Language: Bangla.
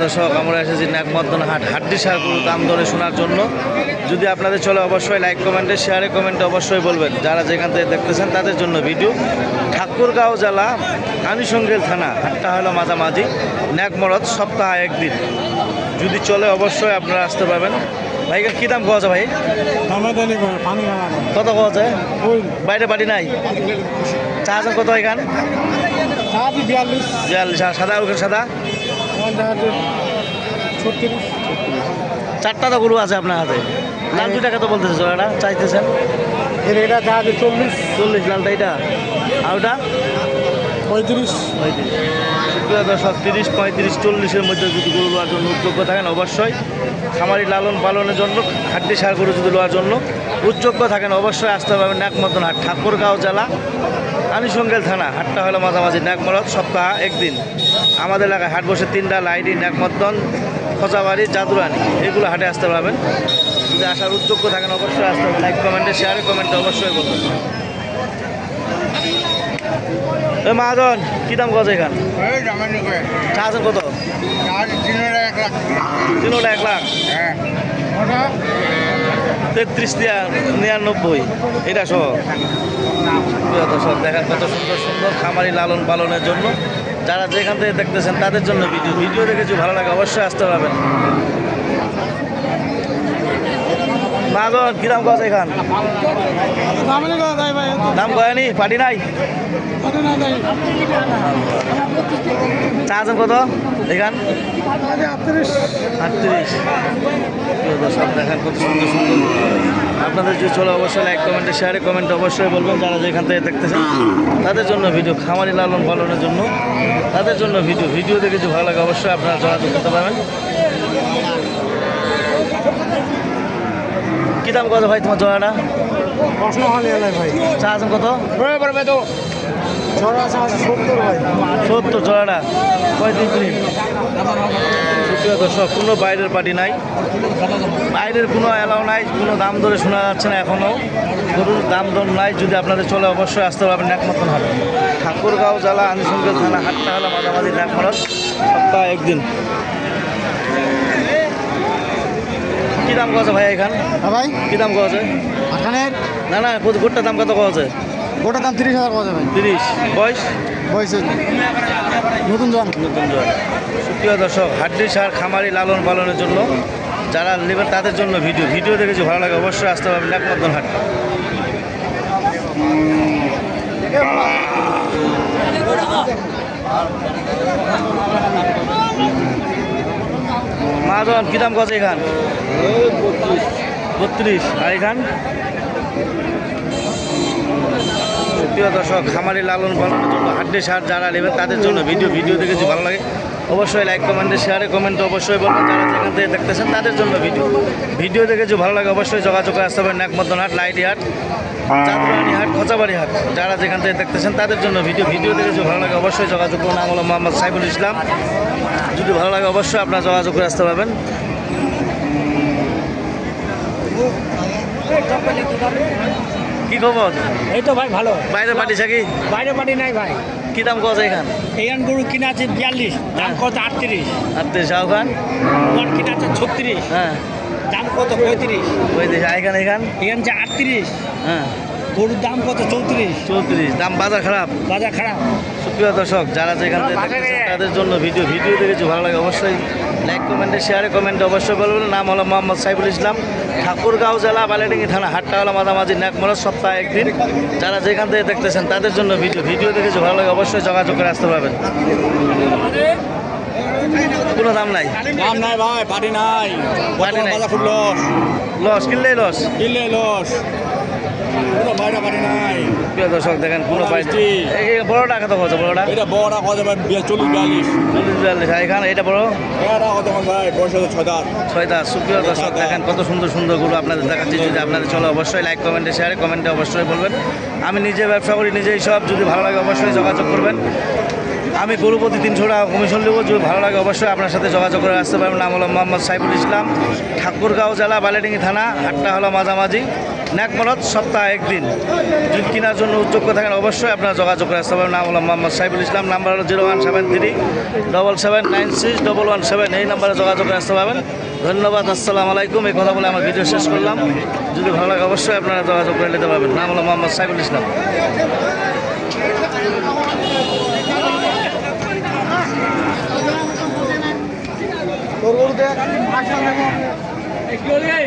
দর্শক আমরা এসেছি নাকমদ্দন হাট হাড্ডি সার গরু দাম ধরে শোনার জন্য। যদি আপনাদের চলে অবশ্যই লাইক কমেন্টে শেয়ারে কমেন্টে অবশ্যই বলবেন। যারা যেখান থেকে দেখতেছেন তাদের জন্য ভিডিও ঠাকুরগাঁও জেলা আনিসঙ্গেল থানা হাটটা হলো মাঝামাঝি ন্যাকমরদ সপ্তাহে একদিন। যদি চলে অবশ্যই আপনারা আসতে পারবেন। ভাই কী দাম পাওয়া যায় ভাই। কত পাওয়া যায়? বাইরে বাড়ি নাই? চা আছেন কত এখান? বিয়াল্লিশ। সাদা ওখানে সাদা? চারটা তো গরু আছে আপনার হাতে। লাল দুই টাকা তো বলতেছে জোড়াটা চাইতেছেন? এর এটা যা আছে চল্লিশ। চল্লিশ লালটা এটা? আর ওটা? পঁয়ত্রিশ। পঁয়ত্রিশ। দর্শক তিরিশ পঁয়ত্রিশ চল্লিশের মধ্যে যদি গরু লোয়ার জন্য উদ্যোগ্য থাকেন অবশ্যই। খামারি লালন পালনের জন্য হাড্ডি সার গরু যদি লোয়ার জন্য উদ্যোগ্য থাকেন অবশ্যই আসতে পারবেন ন্যাকমতন হাট ঠাকুরগাঁও জেলা আনিসঙ্গেল থানা হাটটা হলো মাঝামাঝি ন্যাকমরদ সপ্তাহ একদিন। আমাদের এলাকায় হাট বসে তিনটা লাইডি ন্যাকমতন খোঁচাবাড়ি জাদুরানি এগুলো হাটে আসতে পারবেন। যদি আসার উদ্যোগ্য থাকেন অবশ্যই আসতে হবে। লাইক কমেন্টে শেয়ারে কমেন্টে অবশ্যই বলবেন। এ মাহাজন কী দাম গজ এখান? আছেন কত? তিনের এক লাখ। তেত্রিশ নিরানব্বই, এটা সহ। দেখেন কত সুন্দর সুন্দর খামারি লালন পালনের জন্য। যারা যেখান থেকে দেখতেছেন তাদের জন্য ভিডিও। ভিডিও দেখে ভালো লাগে অবশ্যই আসতে পারবেন। মাজন কিরাম গজ এখান দামাদানি করে দেয় ভাই দাম কয়নি পাটি নাই? চা কত? এখান আটত্রিশ। কত সুন্দর সুন্দর আপনাদের যদি চলে অবশ্যই লাইক কমেন্টে শেয়ারে কমেন্ট অবশ্যই বলবেন যারা যেখান থেকে দেখতেছেন। তাদের জন্য ভিডিও খামারি লালন পালনের জন্য, তাদের জন্য ভিডিও ভিডিও দেখে যদি ভালো লাগে অবশ্যই আপনারা যোগাযোগ করতে পারবেন। কী দাম কত ভাই তোমার জোড়াটা? প্রশ্ন হলে ভাই। চা আছেন কত? পড়বে তো সত্তর জোড়াটা। পঁয়ত্রিশ মিনিট সুপ্রিয় দর্শক কোনো বাইরের পার্টি নাই। বাইরের কোনো অ্যালাউ নাই কোনো দাম দরে শোনা যাচ্ছে না এখনও গরুর দাম দর নাই যদি আপনাদের চলে অবশ্যই আসতে পারবেন একমতন হবে ঠাকুরগাঁও জেলা আনিসঙ্গেল থানা হাটটা হলো মাঝামাঝি একমরত সপ্তাহে একদিন কী দাম কছে ভাই এখান? হ্যাঁ ভাই। কী দাম কছে আঠানের না না গোটটা দাম কত কছে গোটা দাম তিরিশ হাজার পাওয়া যাবে তিরিশ। বয়স? বয়সে নতুন জন নতুন জয় সুপ্রিয় দর্শক হাড্ডি সার খামারি লালন পালনের জন্য যারা নেবেন তাদের জন্য ভিডিও। ভিডিও দেখে ভালো লাগে অবশ্যই আসতে পারবেন একমাত্র হাট মাজন কী দাম কত এখান? বত্রিশ। আর এখান? প্রিয় দর্শক, খামারি লালন পালনের জন্য হাড্ডে সার যারা নেবেন তাদের জন্য ভিডিও ভিডিও দেখে ভালো লাগে অবশ্যই লাইক কমেন্টে শেয়ারে কমেন্টে অবশ্যই বলবেন যারা যেখান থেকে দেখতেছেন তাদের জন্য ভিডিও ভিডিও দেখে যদি ভালো লাগে অবশ্যই যোগাযোগ আসতে পারেন একমতন হাট লাইটি হাট খোঁচাবাড়ি হাট। যারা যেখান থেকে দেখতেছেন তাদের জন্য ভিডিও ভিডিও দেখে যদি ভালো লাগে অবশ্যই যোগাযোগ করুন নাম হলো মোহাম্মদ সাইফুল ইসলাম। যদি ভালো লাগে অবশ্যই আপনারা যোগাযোগ করে আসতে পারবেন। কি খবর? এই তো ভাই ভালো। বাইরে পাঠিয়েছে কি? বাইরে বাড়ি নাই ভাই। কি দাম কছে এখান? এইখান গরু কিনা আছে বিয়াল্লিশ দাম কত আটত্রিশ আপনি শাহখান তোমার কিনা আছে ছত্রিশ হ্যাঁ দাম কত পঁয়ত্রিশ দেশে এখান এখান? এখান যে আটত্রিশ হ্যাঁ গরুর দাম কত চৌত্রিশ চৌত্রিশ দাম বাজার খারাপ বাজার খারাপ সুপ্রিয় দর্শক যারা যেখান থেকে তাদের জন্য ভিডিও ভিডিও দেখেছি ভালো লাগে অবশ্যই লাইক কমেন্টে শেয়ারে কমেন্টে অবশ্যই বলবেন। নাম হলো মোহাম্মদ সাইফুল ইসলাম। ঠাকুরগাঁও জেলা বালিডিঙ্গি থানা হাট্টাওয়ালা মাঝামাঝি ন্যাকমরদ সপ্তাহে একদিন। যারা যেখান থেকে দেখতেছেন তাদের জন্য ভিডিও ভিডিও দেখেছি ভালো লাগে অবশ্যই যোগাযোগ করে আসতে পারবেন। কোনো দাম নাই? দাম নাই ভাই পাটি নাই। পাটি নাই। লস। লস কিনলেই লস। কিনলে লস কোনো বাইরে পাটি নাই প্রিয় দর্শক দেখেন কোনো। এই বড়টা কত বড়টা? এটা কত ভাই চল্লিশ বিয়াল্লিশ চল্লিশ। বিয়াল্লিশ। এখানে এটা বড়? এটা কত ভাই? বয়স হচ্ছে ছয় দাঁত। সুপ্রিয় দর্শক দেখেন কত সুন্দর সুন্দরগুলো আপনাদের দেখাচ্ছি। যদি আপনাদের চলো অবশ্যই লাইক কমেন্টে শেয়ারে কমেন্টে অবশ্যই বলবেন। আমি নিজে ব্যবসা করি নিজেই সব। যদি ভালো লাগে অবশ্যই যোগাযোগ করবেন। আমি গরু প্রতি তিনশো কমিশন দেবো। যদি ভালো লাগে অবশ্যই আপনার সাথে যোগাযোগ করে আসতে পারবেন। নাম হলো মোহাম্মদ সাইফুল ইসলাম, ঠাকুরগাঁও জেলা বালেডিঙ্গি থানা আটটা হলো মাঝামাঝি। ন্যাকমরত সপ্তাহ একদিন। যদি কেনার জন্য উদ্যোগ থাকেন, অবশ্যই আপনারা যোগাযোগ করে আসতে পারবেন। নাম হলো মোহাম্মদ সাইফুল ইসলাম, নাম্বার হলো zero one seven three double seven nine six double one seven. এই নাম্বারে যোগাযোগ করে আসতে পারবেন। ধন্যবাদ, আসসালামু আলাইকুম। এই কথা বলে আমার ভিডিও শেষ করলাম। যদি ভালো লাগে, অবশ্যই আপনারা যোগাযোগ করে নিতে পারবেন। নাম হলো মোহাম্মদ সাইফুল ইসলাম। গরুতে